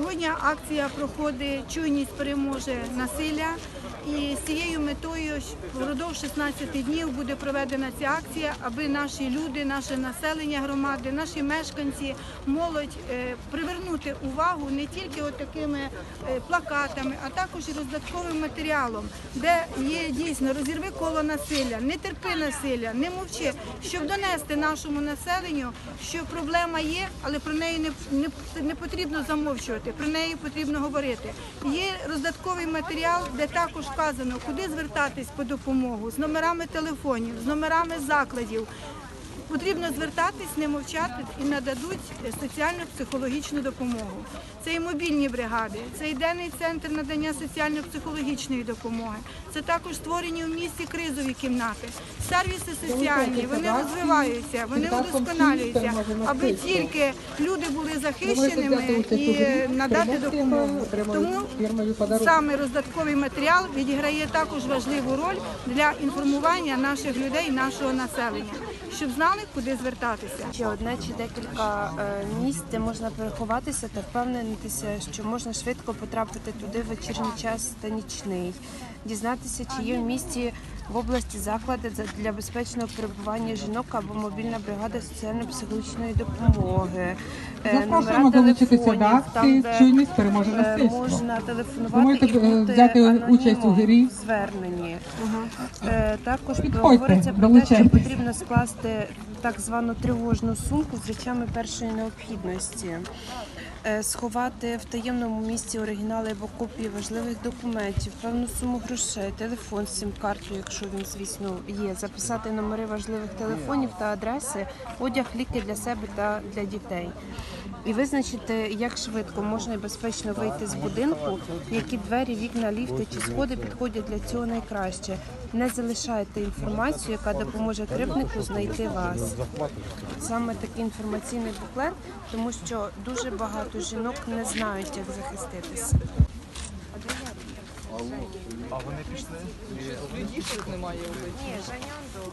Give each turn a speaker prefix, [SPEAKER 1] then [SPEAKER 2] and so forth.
[SPEAKER 1] Сьогодні акція проходить Чуйність переможе насилля. І з цією метою впродовж 16 днів буде проведена ця акція, аби наші люди, наше населення громади, наші мешканці, молодь е, привернути увагу не тільки такими е, плакатами, а також і роздатковим матеріалом, де є дійсно розірви коло насилля, не терпи насилля, не мовчи, щоб донести нашому населенню, що проблема є, але про неї не, не, не потрібно замовчувати, про неї потрібно говорити. Є роздатковий матеріал, де також вказано, куди звертатись по допомогу з номерами телефонів, з номерами закладів. Потрібно звертатись, не мовчати і нададуть соціально-психологічну допомогу. Це і мобільні бригади, це і денний центр надання соціально-психологічної допомоги. Це також створені в місті кризові кімнати. Сервіси соціальні, вони розвиваються, вони удосконалюються, аби тільки люди були захищеними і надати допомогу. Тому саме роздатковий матеріал відіграє також важливу роль для інформування наших людей, нашого населення, щоб знали, куди звертатися.
[SPEAKER 2] Чи одне чи декілька е, місць, де можна переховатися та впевнитися, що можна швидко потрапити туди в вечірній час та нічний, дізнатися, чи є в місті в області заклади для безпечного перебування жінок або мобільна бригада соціально-психологічної допомоги, е,
[SPEAKER 3] Запрошуємо долучитися до акції «Чуйність переможе
[SPEAKER 2] е,
[SPEAKER 3] насильство».
[SPEAKER 2] Можна телефонувати
[SPEAKER 3] Ви можете,
[SPEAKER 2] і
[SPEAKER 3] е, взяти участь у грі.
[SPEAKER 2] в зверненні. Е, Також говориться про те, що потрібно скласти так звану тривожну сумку з речами першої необхідності. Е, Сховати в таємному місці оригінали або копії важливих документів, певну суму грошей, телефон з сим-картою, якщо він, звісно, є, записати номери важливих телефонів та адреси, одяг, ліки для себе та для дітей. І визначити, як швидко можна і безпечно вийти з будинку, які двері, вікна, ліфти чи сходи підходять для цього найкраще. Не залишайте інформацію, яка допоможе кривднику знайти вас. Саме такий інформаційний буклет, тому що дуже багато жінок не знають, як захиститися.
[SPEAKER 4] А вони пішли?
[SPEAKER 2] Ні, Жаняндо.